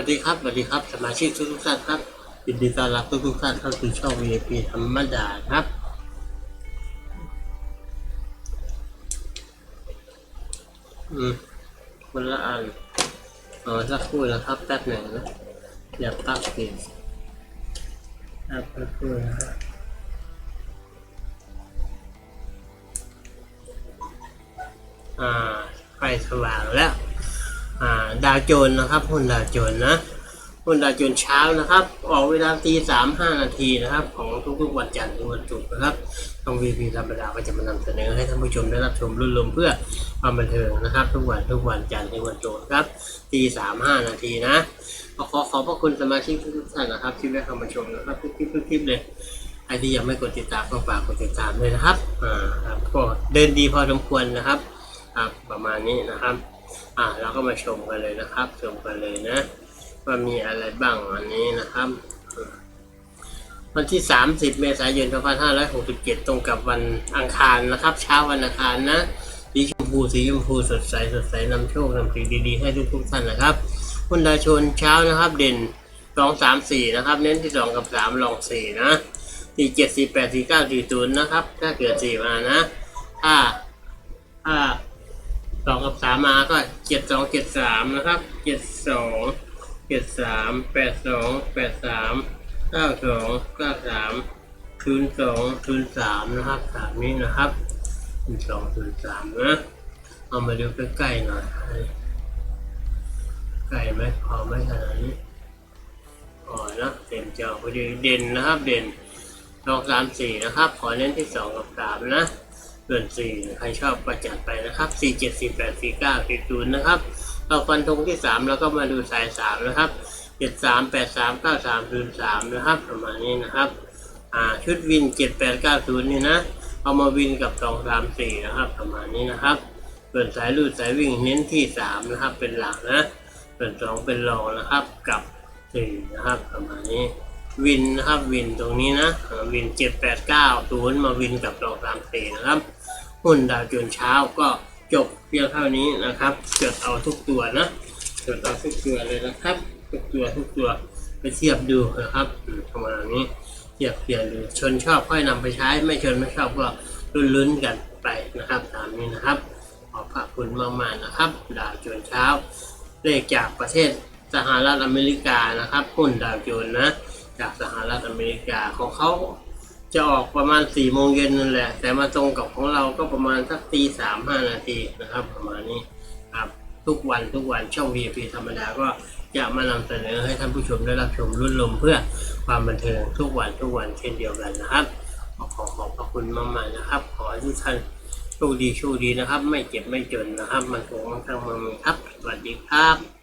วัสดีครับสวัสดีครับ สมาชิกทุกทุกๆท่านครับยินดีต้อนรับทุกทุกๆท่านเข้าสู่ช่อง VIP ธรรมดาครับ อืมคนละอันอ๋อสักครู่นะครับ แป๊บหนึ่งนะเดี๋ยวปักเปลี่ยนแป๊บสักครู่นะครับอ่าไฟสว่างแล้วอ่า ดาวโจนนะครับหุ้นดาวโจนนะหุ้นดาวโจนเช้านะครับ ออกเวลาตีสามห้านาทีนะครับ ของทุกๆวันจันทร์ถึงวันศุกร์นะครับทางวีพีธรรมดาก็จะมานำเสนอให้ท่านผู้ชมได้รับชมรุ่นลมเพื่อความบันเทิงนะครับ ทุกวันทุกวันจันทร์ถึงวันศุกร์ครับตีสามห้านาทีนะก็ขอขอบพระคุณสมาชิกทุกท่านนะครับ ที่ได้เข้ามาชมนะครับทุกคลิปทุกคลิปเลยใครที่ยังไม่กดติดตามก็ฝากกดติดตามด้วยนะครับอ่าก็เดินดีพอสมควรนะครับ ครับประมาณนี้นะครับ อ่าเราก็มาชมกันเลยนะครับ ชมกันเลยนะ ว่ามีอะไรบ้างวันนี้นะครับวันที่ 30 เมษายน 2567 ตรงกับวันอังคารนะครับ เช้าวันอังคารนะ สีชมพู สีชมพูสดใส สดใสนำโชคนำสิ่งดีๆ ให้ทุกทุกท่านนะครับคุณดาชนเช้านะครับ เด่น 2 3 4 นะครับ เน้นที่ 2 กับ 3 ลอง 4 นะ 4 7 4 8 4 9 4 0 นะครับ ถ้าเกิด 4 มานะ ถ้า ถ้า สองกับสามมาก็เจ็ดสองเจ็ดสามนะครับเจ็ดสองเจ็ดสามแปดสองแปดสามเก้าสองเก้าสามศูนสองศูนสามนะครับสามนี้นะครับศูนสองศูนสามนะเอามาดูใกล้ๆหน่อยใกล้ไหมพอไหมขนาดนี้พอนะเต็มจอพอดีเด่นนะครับ เด่นสองสามสี่นะครับ ขอเน้นที่สองกับสามนะ เกินสี่ใครชอบก็จัดไปนะครับสี่เจ็ดสี่แปดสี่เก้าสี่ศูนย์นะครับเราฟันธงที่สามแล้วก็มาดูสายสามนะครับเจ็ดสามแปดสามเก้าสามศูนย์สามนะครับประมาณนี้นะครับอ่าชุดวินเจ็ดแปดเก้าศูนย์นี่นะ เอามาวินกับสองสามสี่นะครับประมาณนี้นะครับส่วนสายลูดสายวิ่งเน้นที่สามนะครับเป็นหลักนะส่วนสองเป็นรองนะครับกับสี่นะครับประมาณนี้วินนะครับวินตรงนี้นะวินเจ็ดแปดเก้าศูนย์มาวินกับสองสามสี่นะครับ หุ้นดาวโจน์เช้าก็จบเพียงเท่านี้นะครับจดเอาทุกตัวนะจดเอาทุกตัวเลยนะครับ ทุกตัวทุกตัวไปเทียบดูนะครับประมาณนี้เทียบเทียบดูชนชอบค่อยนำไปใช้ ไม่ชนไม่ชอบก็ลุ้นๆกันไปนะครับ ตามนี้นะครับ ขอบพระคุณมากๆนะครับ ดาวโจน์เช้าเลขจากประเทศสหรัฐอเมริกานะครับหุ้นดาวโจน์นะ จากสหรัฐอเมริกาของเขา จะออกประมาณสี่โมงเย็นนั่นแหละ แต่มาตรงกับของเราก็ประมาณสักตีสามห้านาทีนะครับ ประมาณนี้ครับทุกวันทุกวันช่อง VIP ธรรมดาก็จะมานำเสนอให้ท่านผู้ชมได้รับชมรุ่นลมเพื่อความบันเทิงทุกวันทุกวันเช่นเดียวกันนะครับ ขอขอขอบพระคุณมาก ๆ นะครับ ขอให้ทุกท่านโชคดีโชคดีนะครับ ไม่เจ็บไม่จนนะครับ มันคงทั้งมืองครับสวัสดีครับ